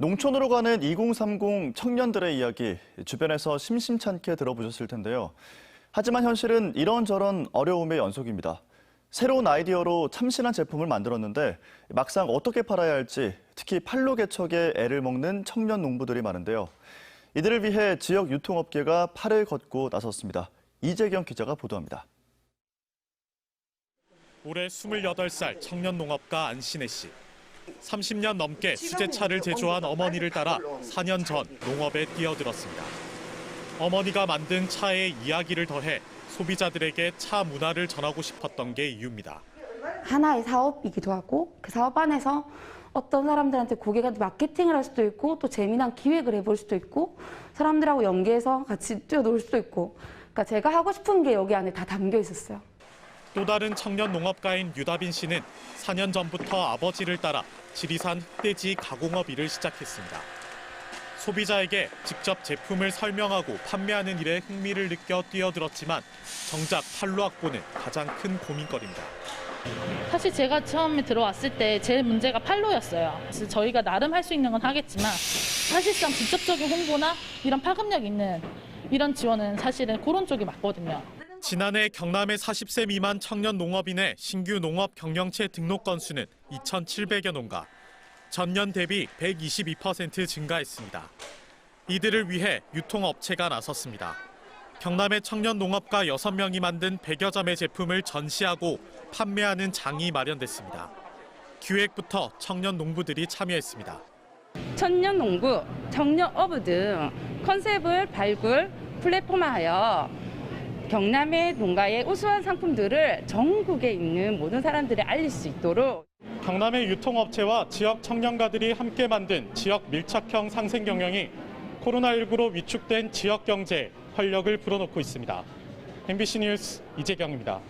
농촌으로 가는 2030 청년들의 이야기 주변에서 심심찮게 들어보셨을 텐데요. 하지만 현실은 이런저런 어려움의 연속입니다. 새로운 아이디어로 참신한 제품을 만들었는데 막상 어떻게 팔아야 할지 특히 판로 개척에 애를 먹는 청년 농부들이 많은데요. 이들을 위해 지역 유통업계가 팔을 걷고 나섰습니다. 이재경 기자가 보도합니다. 올해 28살 청년 농업가 안신혜 씨. 30년 넘게 수제차를 제조한 어머니를 따라 4년 전 농업에 뛰어들었습니다. 어머니가 만든 차의 이야기를 더해 소비자들에게 차 문화를 전하고 싶었던 게 이유입니다. 하나의 사업이기도 하고 그 사업 안에서 어떤 사람들한테 고객한테 마케팅을 할 수도 있고 또 재미난 기획을 해볼 수도 있고 사람들하고 연계해서 같이 뛰어놀 수도 있고 그러니까 제가 하고 싶은 게 여기 안에 다 담겨 있었어요. 또 다른 청년 농업가인 유다빈 씨는 4년 전부터 아버지를 따라 지리산 흑돼지 가공업 일을 시작했습니다. 소비자에게 직접 제품을 설명하고 판매하는 일에 흥미를 느껴 뛰어들었지만 정작 판로 확보는 가장 큰 고민거리입니다. 사실 제가 처음에 들어왔을 때 제 문제가 판로였어요. 그래서 저희가 나름 할 수 있는 건 하겠지만 사실상 직접적인 홍보나 이런 파급력 있는 이런 지원은 사실은 그런 쪽이 맞거든요. 지난해 경남의 40세 미만 청년 농업인의 신규 농업 경영체 등록 건수는 2,700여 농가, 전년 대비 122% 증가했습니다. 이들을 위해 유통업체가 나섰습니다. 경남의 청년 농업가 6명이 만든 100여 점의 제품을 전시하고 판매하는 장이 마련됐습니다. 기획부터 청년 농부들이 참여했습니다. 천년 농부, 청년 어부 등 컨셉을 발굴, 플랫폼화하여 경남의 농가의 우수한 상품들을 전국에 있는 모든 사람들에 알릴 수 있도록 경남의 유통업체와 지역 청년가들이 함께 만든 지역 밀착형 상생 경영이 코로나19로 위축된 지역 경제에 활력을 불어넣고 있습니다. MBC 뉴스 이재경입니다.